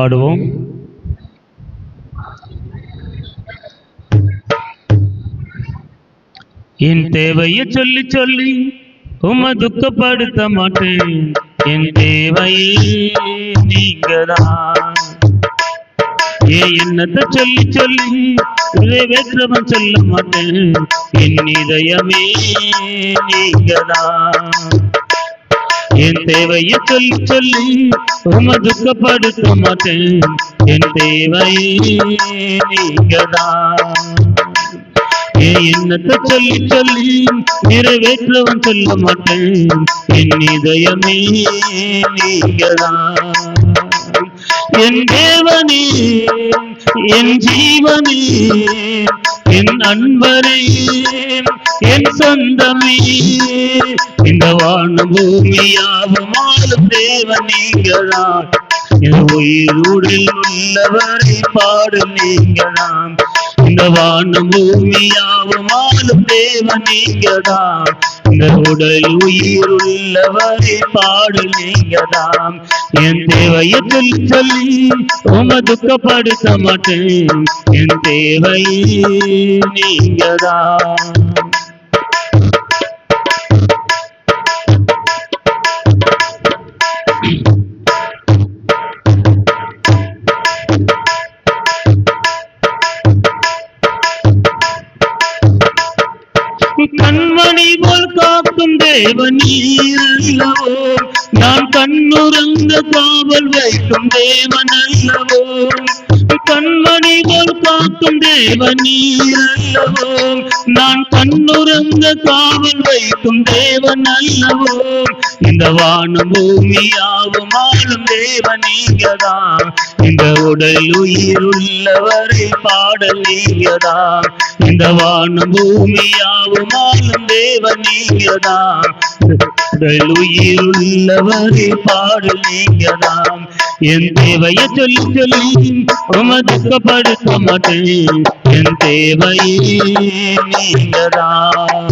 பாடுவோம். என் தேவையை சொல்லி சொல்லி உம்மை துக்கப்படுத்த மாட்டேன். என் தேவை நீங்கதான். ஏ என்னத்தை சொல்லி சொல்லி நிறைவேற்றவன் சொல்ல மாட்டேன். என் இதயமே நீங்கதான். என் தேவையை சொல்லி சொல்லி உம துக்கப்படுத்த மாட்டேன் என் தேவையே நீங்கதான். என் எண்ணத்தை சொல்லி சொல்லி நிறைவேற்றவன் சொல்ல மாட்டேன் என் இதயமே நீங்கதான். என் தேவனே என் ஜீவனே என் அன்பரே என் சொந்தமே இந்த வான பூமியாவும் ஆளும் தேவன் நீங்களாம். என் உயிரூரில் உள்ளவரை பாடும் நீங்களாம். இந்த வான பூமியாவும் ஆளும் தேவன் நீங்களாம். இந்த உடல் உயிர் பாடு நீங்கதாம் என் தேவையத்தில் சொல்லி சொல்லி உம துக்கப்படுத்த மாட்டேன். என் தேவை நீங்கதான் கண்மணி போல் காக்கும் தேவனீரல்லவோ நான் கண்ணுறங்க இந்த காவல் வைக்கும் தேவனல்லவோ கண்மணி போல் காக்கும் அல்லவோ? நான் கண்ணுறங்க காவல் வைக்கும் தேவன் அல்லவோ? இந்த வானம் பூமியாவும் ஆளும் தேவன் தேவனீங்கதான் இந்த உடல் உயிர் உள்ளவரை பாடல் நீங்கதான் இந்த வானம் பூமியாவும் ஆளும் தேவன் நீங்கதான் உடல் உயிர் உள்ளவரை பாடல் நீங்கதான் என் தேவையை சொல்லி சொல்லி உமதுக்கப்படுத்த மாட்டேன். என் தேவையே நீங்கதான்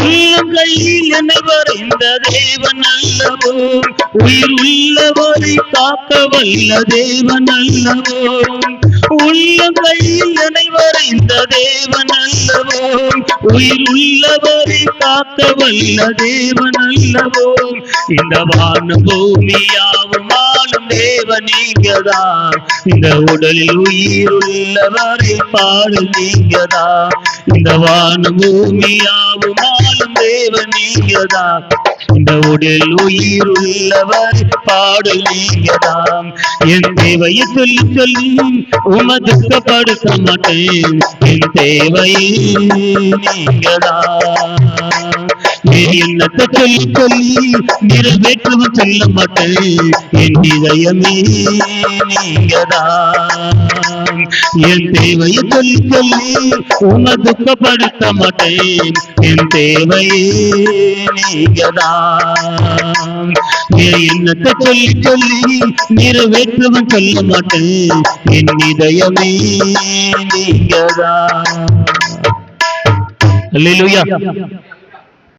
உள்ளங்கையில் என்னவர் இந்த தேவன் அல்லவோ? உயிர் உள்ளவரை காக்க வல்ல தேவன் அல்லவோ? உள்ளங்கையில் என்னை வரைந்த தேவன் அல்லவோ உயிர் காக்க வல்ல தேவன் அல்லவோ இந்த வான பூமியாவும் ஆளும் தேவன் நீங்கதான் இந்த உடலில் உயிருள்ளவரை பாடு நீங்கதான் இந்த வான பூமியாவும் ஆளும் தேவன் நீங்கதான் இந்த உடல் உயிர் உள்ளவர் பாடல் நீங்கதாம் என் தேவையை சொல்லி சொல்லி உமதுக்கப்படுத்த மாட்டேன். என் தேவை நீங்கதான் என் எண்ணத்தை சொல்லி சொல்லி நிறைவேற்றவும் சொல்ல மாட்டேன் என் இதயமே நீங்கதான் என் தேவையை சொல்லி சொல்லி உன்னை துக்கப்படுத்த மாட்டேன் என் தேவையே நீங்கதான் என் எண்ணத்தை சொல்லி சொல்லி நிறைவேற்றவும் சொல்ல மாட்டேன் என் இதயமே நீங்கதான் Hallelujah.